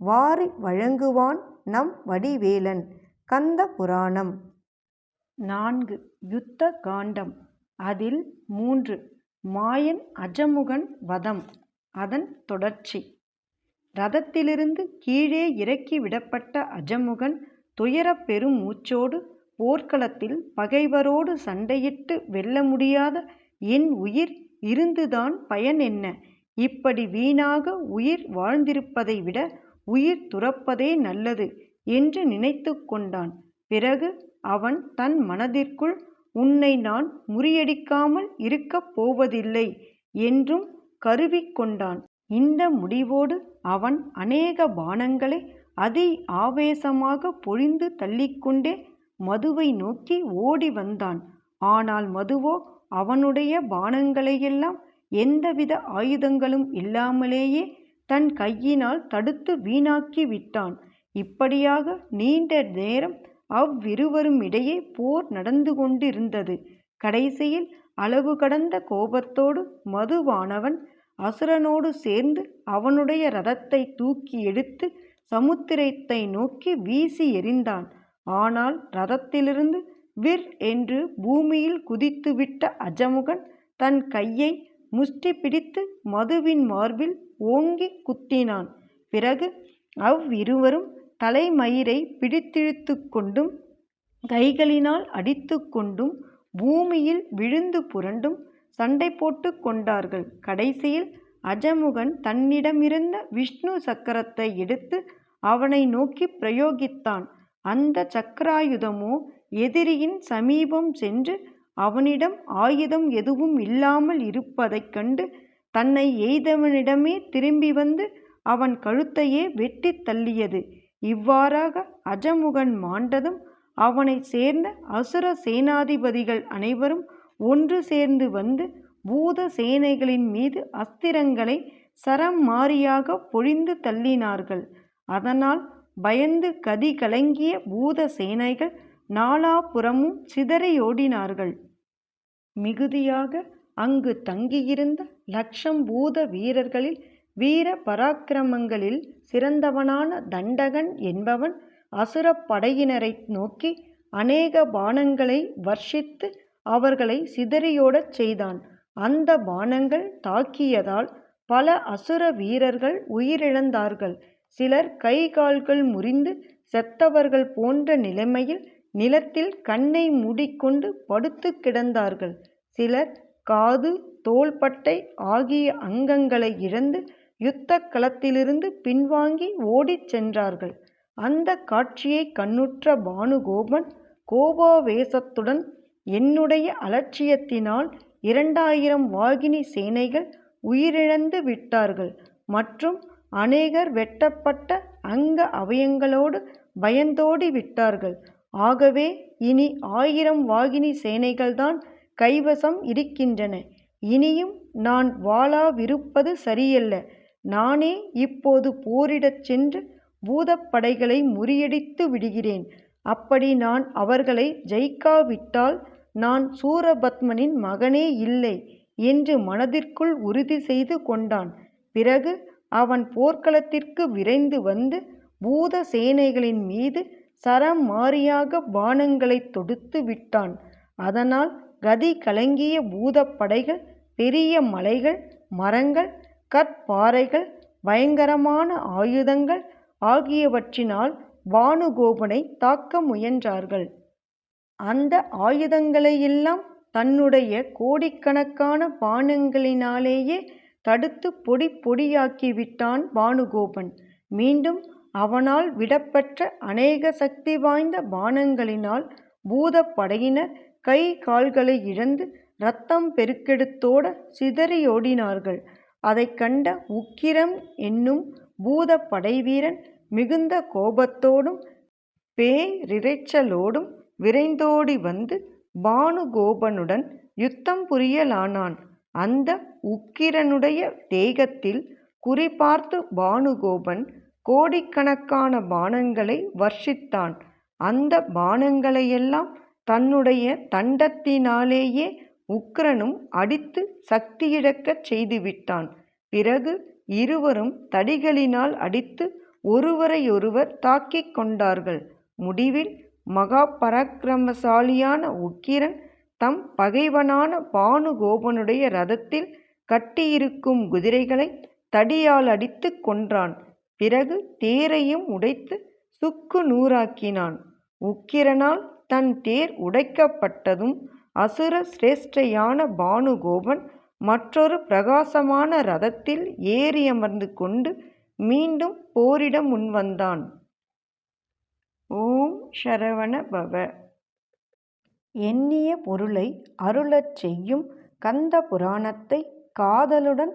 வாரி வழங்குவான் நம் வடிவேலன். கந்த புராணம். நான்கு. யுத்த காண்டம். அதில் மூன்று. மாயன் அஜமுகன் வதம். அதன் தொடர்ச்சி. ரதத்திலிருந்து கீழே இறக்கி விடப்பட்ட அஜமுகன் துயரப் பெரும் மூச்சோடு போர்க்களத்தில் பகைவரோடு சண்டையிட்டு வெல்ல முடியாத என் உயிர் இருந்துதான் பயன் என்ன இப்படி வீணாக உயிர் வாழ்ந்திருப்பதை விட உயிர் துறப்பதே நல்லது என்று நினைத்து கொண்டான். பிறகு அவன் தன் மனதிற்குள் உன்னை நான் முறியடிக்காமல் இருக்கப் போவதில்லை என்றும் கருவிக்கொண்டான் இந்த முடிவோடு அவன் அநேக பானங்களை அதி ஆவேசமாக பொழிந்து தள்ளிக்கொண்டே மதுவை நோக்கி ஓடி வந்தான். ஆனால் மதுவோ அவனுடைய பானங்களையெல்லாம் எந்தவித ஆயுதங்களும் இல்லாமலேயே தன் கையினால் தடுத்து வீணாக்கி விட்டான். இப்படியாக நீண்ட நேரம் அவ்விருவருமிடையே போர் நடந்து கொண்டிருந்தது. கடைசியில் அளவு கடந்த கோபத்தோடு மதுவானவன் அசுரனோடு சேர்ந்து அவனுடைய ரதத்தை தூக்கி எடுத்து சமுத்திரத்தை நோக்கி வீசி எறிந்தான். ஆனால் ரதத்திலிருந்து விர் என்று பூமியில் குதித்துவிட்ட அஜமுகன் தன் கையை முஷ்டி பிடித்து மதுவின் மார்பில் ஓங்கி குத்தினான். பிறகு அவ்விருவரும் தலைமயிரை பிடித்திழுத்து கொண்டும் கைகளினால் அடித்து கொண்டும் பூமியில் விழுந்து புரண்டும் சண்டை போட்டு கொண்டார்கள். கடைசியில் அஜமுகன் தன்னிடமிருந்த விஷ்ணு சக்கரத்தை எடுத்து அவனை நோக்கி பிரயோகித்தான். அந்த சக்கராயுதமோ எதிரியின் சமீபம் சென்று அவனிடம் ஆயுதம் எதுவும் இல்லாமல் இருப்பதைக் கண்டு தன்னை எய்தவனிடமே திரும்பி வந்து அவன் கழுத்தையே வெட்டி தள்ளியது. இவ்வாறாக அஜமுகன் மாண்டதும் அவனைச் சேர்ந்த அசுர சேனாதிபதிகள் அனைவரும் ஒன்று சேர்ந்து வந்து பூத சேனைகளின் மீது அஸ்திரங்களை சரம் மாறியாக பொழிந்து தள்ளினார்கள். அதனால் பயந்து கதி கலங்கிய பூத சேனைகள் நாலாபுறமும் சிதறியோடினார்கள் மிகுதியாக அங்கு தங்கியிருந்த லட்சம் பூத வீரர்களில் வீர பராக்கிரமங்களில் சிறந்தவனான தண்டகன் என்பவன் அசுரப் படையினரை நோக்கி அநேக பானங்களை வர்ஷித்து அவர்களை சிதறியோடச் செய்தான். அந்த பானங்கள் தாக்கியதால் பல அசுர வீரர்கள் உயிரிழந்தார்கள். சிலர் கை கால்கள் முறிந்து செத்தவர்கள் போன்ற நிலைமையில் நிலத்தில் கண்ணை மூடிக்கொண்டு படுத்து கிடந்தார்கள். சிலர் காது தோள்பட்டை ஆகிய அங்கங்களை இழந்து யுத்த களத்திலிருந்து பின்வாங்கி ஓடிச் சென்றார்கள். அந்த காட்சியை கண்ணுற்ற பானுகோபன் கோபாவேசத்துடன் என்னுடைய அலட்சியத்தினால் இரண்டாயிரம் வாகினி சேனைகள் உயிரிழந்து விட்டார்கள் மற்றும் அநேகர் வெட்டப்பட்ட அங்க அவயங்களோடு பயந்தோடி விட்டார்கள். ஆகவே இனி ஆயிரம் வாகினி சேனைகள்தான் கைவசம் இருக்கின்றன. இனியும் நான் வாளாவிருப்பது சரியல்ல. நானே இப்போது போரிடச் சென்று பூதப்படைகளை முறியடித்து விடுகிறேன். அப்படி நான் அவர்களை ஜெயிக்காவிட்டால் நான் சூரபத்மனின் மகனே இல்லை என்று மனதிற்குள் உறுதி செய்து கொண்டான். பிறகு அவன் போர்க்களத்திற்கு விரைந்து வந்து பூத சேனைகளின் மீது சரமாரியாக மாறியாக பானங்களை தொடுத்து விட்டான். அதனால் கதி கலங்கிய பூதப்படைகள் பெரிய மலைகள் மரங்கள் கற்பாறைகள் பயங்கரமான ஆயுதங்கள் ஆகியவற்றினால் பானுகோபனை தாக்க முயன்றார்கள். அந்த ஆயுதங்களையெல்லாம் தன்னுடைய கோடிக்கணக்கான பானங்களினாலேயே தடுத்து பொடி பொடியாக்கிவிட்டான் பானுகோபன். மீண்டும் அவனால் விடப்பெற்ற அநேக சக்தி வாய்ந்த பானங்களினால் பூதப்படையினர் கை கால்களை இழந்து இரத்தம் பெருக்கெடுத்தோட சிதறியோடினார்கள் அதைக் கண்ட உக்கிரம் என்னும் பூத படைவீரன் மிகுந்த கோபத்தோடும் பேரிரைச்சலோடும் விரைந்தோடி வந்து பானுகோபனுடன் யுத்தம் புரியலானான். அந்த உக்கிரனுடைய தேகத்தில் குறிபார்த்து பானுகோபன் கோடிக்கணக்கான பானங்களை வர்ஷித்தான். அந்த பானங்களையெல்லாம் தன்னுடைய தண்டத்தினாலேயே உக்கிரனும் அடித்து சக்தியிழக்கச் செய்துவிட்டான். பிறகு இருவரும் தடிகளினால் அடித்து ஒருவரையொருவர் தாக்கிக் கொண்டார்கள். முடிவில் மகா பராக்கிரமசாலியான உக்கிரன் தம் பகைவனான பானுகோபனுடைய ரதத்தில் கட்டியிருக்கும் குதிரைகளைத் தடியால் அடித்துக் கொன்றான். பிறகு தேரையும் உடைத்து சுக்கு நூறாக்கினான். உக்கிரனால் தன் தேர் உடைக்கப்பட்டதும் அசுர சிரேஷ்டையான பானுகோபன் மற்றொரு பிரகாசமான ரதத்தில் ஏறியமர்ந்து கொண்டு மீண்டும் போரிட முன்வந்தான். ஓம் சரவண பவ. எண்ணிய பொருளை அருளச் செய்யும் கந்த புராணத்தை காதலுடன்